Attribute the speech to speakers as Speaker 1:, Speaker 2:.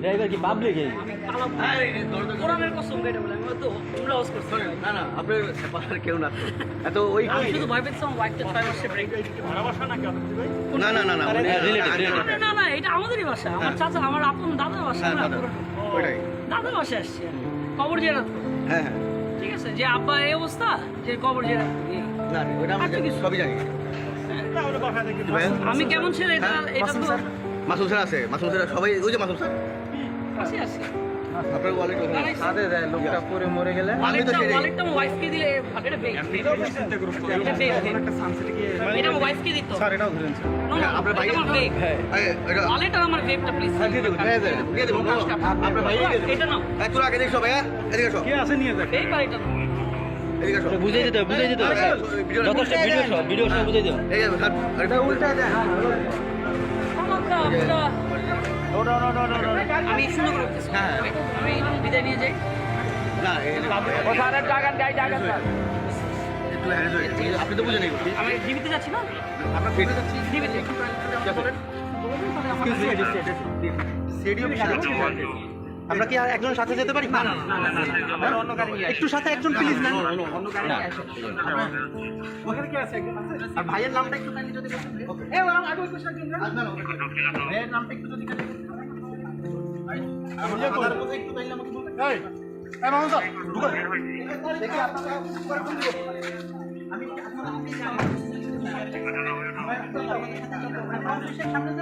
Speaker 1: Driver কি public এই?
Speaker 2: কোরআনের কসম কেটে বলে। আমি তো উমরা হাউস করছি।
Speaker 3: না না আপনার পাশার কেউ না। তো। এত ওই
Speaker 2: আমি শুধু ভয় পেয়েছিলাম ওয়াইফটা ছয় মাসে ব্রেক
Speaker 3: না না না না।
Speaker 2: না না এটা আমাদেরই বাসা। আমার চাচা আমার আপন বাসা
Speaker 3: হ্যাঁ,
Speaker 2: না
Speaker 3: দাদা। ওইটাই।
Speaker 2: দাদার বাসায় আসছি। কবর জেরা
Speaker 3: হ্যাঁ হ্যাঁ।
Speaker 2: ঠিক আছে? যে আব্বা এই অবস্থা যে কবর জেরা
Speaker 3: না ওইটা আমরা সবই জানি?
Speaker 2: আমি কেমন ছেলে? এটা
Speaker 3: হ্যাঁ,
Speaker 2: এটা তো
Speaker 3: মাসুম স্যার আছে মাসুম স্যার সবাই ওই যে মাসুম স্যার।
Speaker 2: আসি আসি
Speaker 3: আপনার ওয়ালেট ওখানে
Speaker 1: সাথে দেয় লোকটা পরে মরে গেলে।
Speaker 3: আমি তো সেটাই
Speaker 2: ওয়ালেটটা আমার ওয়াইফকে দিলে এটা ফেক এটা ফেক এটা আমার ওয়াইফকে দিত।
Speaker 1: স্যার এটাও ধরেন
Speaker 2: No, no,
Speaker 3: আপনার ভাই-
Speaker 2: আমার fake।
Speaker 3: এটা
Speaker 2: ওয়ালেট আর আমার ফেকটা প্লিজ
Speaker 3: হ্যাঁ, দিয়ে দেবো, দিয়ে দেবো, দিয়ে দেবো, আপনার ভাই
Speaker 2: এটা নাও।
Speaker 3: তোরা আগে দেখছ ভাইয়া এদিকে এসো।
Speaker 1: কে আছে নিয়ে যাক
Speaker 2: এই পার
Speaker 1: হবে
Speaker 3: হ্যাঁ, ভিডিওটা-
Speaker 1: যথেষ্ট ভিডিও সব ভিডিও সব বুঝাই দিও
Speaker 3: এই যে, স্যার, আরেকটা উল্টা দেন
Speaker 2: আমি
Speaker 3: হ্যাঁ।
Speaker 2: বিদায় নিয়ে যাই
Speaker 3: না হয়ে। আপনি তো বুঝে নেই
Speaker 2: আমি ডিবিতে যাচ্ছি না
Speaker 3: আপনার ফেটে যাচ্ছি
Speaker 2: ডিবিতে
Speaker 3: আমরা কি আর একজন সাথে যেতে পারি না একটু সাথে একজন প্লিজ না আর ভাইয়ের নামটা একটু যদি নামটা একটু যদি? আমি সামনে